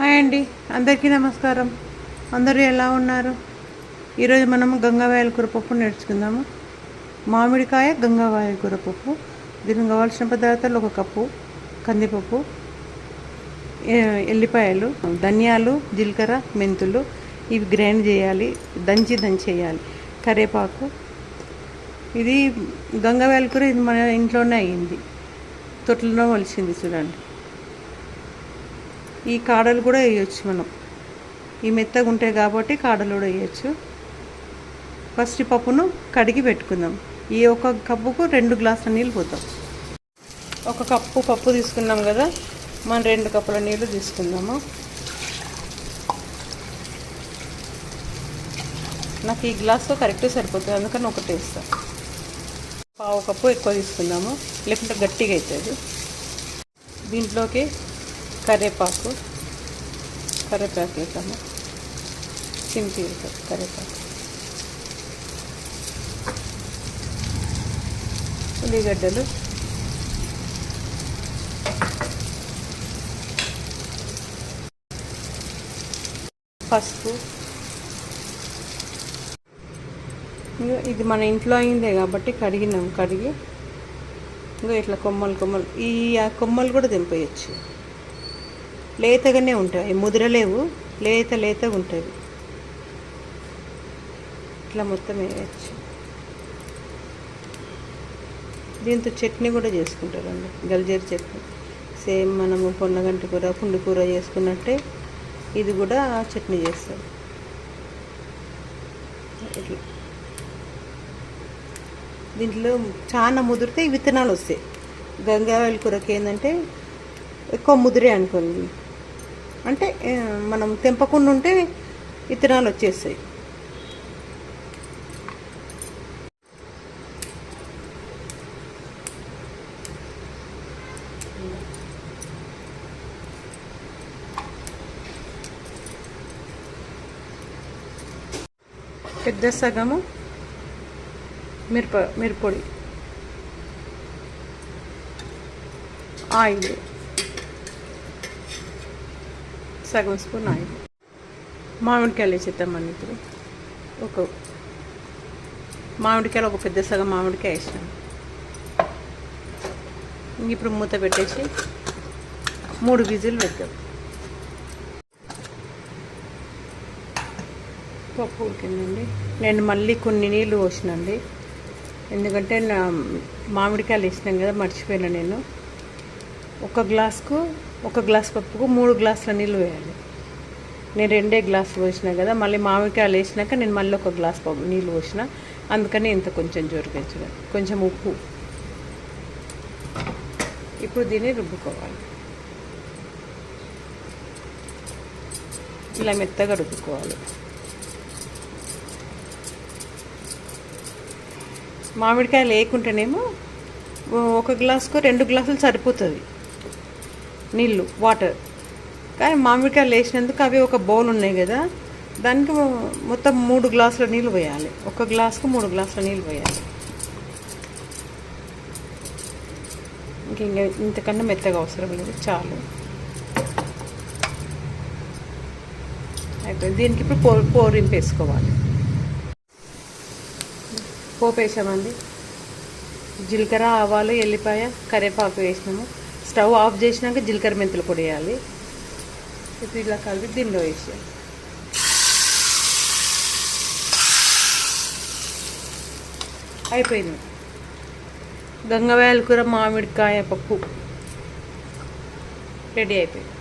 Hi అండి అందరికీ నమస్కారం. అందరూ ఎలా ఉన్నారు? ఈరోజు మనము గంగావాయల కూరపప్పు నేర్చుకుందాము. మామిడికాయ గంగావాయల కూరపప్పు దీనికి కావాల్సిన పదార్థాలు ఒక కప్పు కందిపప్పు ఎల్లిపాయలు ధనియాలు జీలకర్ర మెంతులు ఇవి గ్రైండ్ చేయాలి దంచి దంచి చేయాలి. కరివేపాకు. ఇది గంగావాయల కూర ఇది మన ఇంట్లోనే అయ్యింది. తొట్లలో వలిసింది చూడండి. ఈ కాడలు కూడా వేయచ్చు మనం. ఈ మెత్తగా ఉంటాయి కాబట్టి కాడలు కూడా వేయచ్చు. ఫస్ట్ పప్పును కడిగి పెట్టుకుందాం. ఈ ఒక కప్పుకు రెండు గ్లాసుల నీళ్ళు పోతాం. ఒక కప్పు పప్పు తీసుకున్నాం కదా మనం రెండు కప్పుల నీళ్ళు తీసుకుందాము. నాకు ఈ గ్లాస్తో కరెక్ట్ సరిపోతుంది అందుకని ఒకటి వేస్తాను పావు కప్పు ఎక్కువ తీసుకుందాము లేకుంటే గట్టిగా అవుతుంది. దీంట్లోకి కరివేపాకు కరివేపాకు వేసాము సింపి వేసాము కరివేపాకు ఉల్లిగడ్డలు. పసుపు. ఇగో ఇది మన ఇంట్లో అయిందే కాబట్టి కడిగినాం కడిగి. ఇంకా ఇట్లా కొమ్మలు కొమ్మలు. ఈ ఆ కొమ్మలు కూడా దింపేయచ్చు. లేతగానే ఉంటాయి. ముద్రలేవు లేత లేతగా ఉంటుంది ఇట్లా మొత్తం వేయచ్చు. దీంతో చట్నీ కూడా చేసుకుంటారండి. గల్జీర చట్నీ. సేమ్ మనము పొన్నగంటి కూర పుండి కూర చేసుకున్నట్టే ఇది కూడా చట్నీ చేస్తారు. ఇట్లా. దీంట్లో చాలా ముదిరితే విత్తనాలు వస్తాయి. గంగావాయల కూరకి ఏంటంటే ఎక్కువ ముదిరే అనుకోండి. అంటే మనం తెంపకుండా ఉంటే విత్తనాలు వచ్చేస్తాయి. పెద్ద సగము మిరప మిరపొడి. ఆయిల్. సగం స్పూన్ ఆయిల్. మామిడికాయలు వేసేద్దామండి ఇప్పుడు. ఒక మామిడికాయలు ఒక పెద్ద సగం మామిడికాయ వేసాను ఇప్పుడు మూత పెట్టేసి మూడు విజిల్ పెట్టాం పప్పు ఉడికిందండి. నేను మళ్ళీ కొన్ని నీళ్ళు పోసినండి. ఎందుకంటే నా మామిడికాయలు వేసినాం కదా మర్చిపోయినా నేను. ఒక గ్లాస్కు ఒక గ్లాస్ పప్పుకు మూడు గ్లాసుల నీళ్ళు వేయాలి. నేను రెండే గ్లాసులు పోసిన కదా మళ్ళీ మామిడికాయలు వేసినాక నేను మళ్ళీ ఒక గ్లాస్ పప్పు నీళ్ళు పోసిన అందుకని ఇంత కొంచెం జోరుకొచ్చు కొంచెం ఉప్పు. ఇప్పుడు దీన్ని రుబ్బుకోవాలి. ఇలా మెత్తగా రుబ్బుకోవాలి. మామిడికాయ లేకుంటేనేమో ఒక గ్లాసుకు రెండు గ్లాసులు సరిపోతుంది. నీళ్ళు వాటర్ కానీ మామిడికాయలు వేసినందుకు అవి ఒక బౌల్ ఉన్నాయి కదా దానికి మొత్తం మూడు గ్లాసుల నీళ్ళు పోయాలి. ఒక గ్లాసుకు మూడు గ్లాసుల నీళ్ళు పోయాలి. ఇంక ఇంతకన్నా మెత్తగా అవసరం లేదు చాలు. అయిపోయింది. దీనికి ఇప్పుడు పో పోరింపు వేసుకోవాలి. పోపు వేసామండి. జీలకర్ర ఆవాలు ఎల్లిపాయ కరివేపాకు వేసినాము. స్టవ్ ఆఫ్ చేసినాక జీలకర్ర మెంతులు పొడి వేయాలి ఇప్పుడు ఇలా కలిపి దీనిలో వేసేయాలి. అయిపోయింది. గంగవాయల కూర మామిడికాయ పప్పు. రెడీ అయిపోయింది.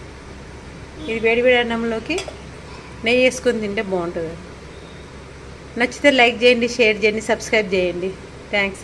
ఇది వేడి వేడి అన్నంలోకి నెయ్యి వేసుకొని తింటే బాగుంటుంది. నచ్చితే లైక్ చేయండి షేర్ చేయండి సబ్స్క్రైబ్ చేయండి. థ్యాంక్స్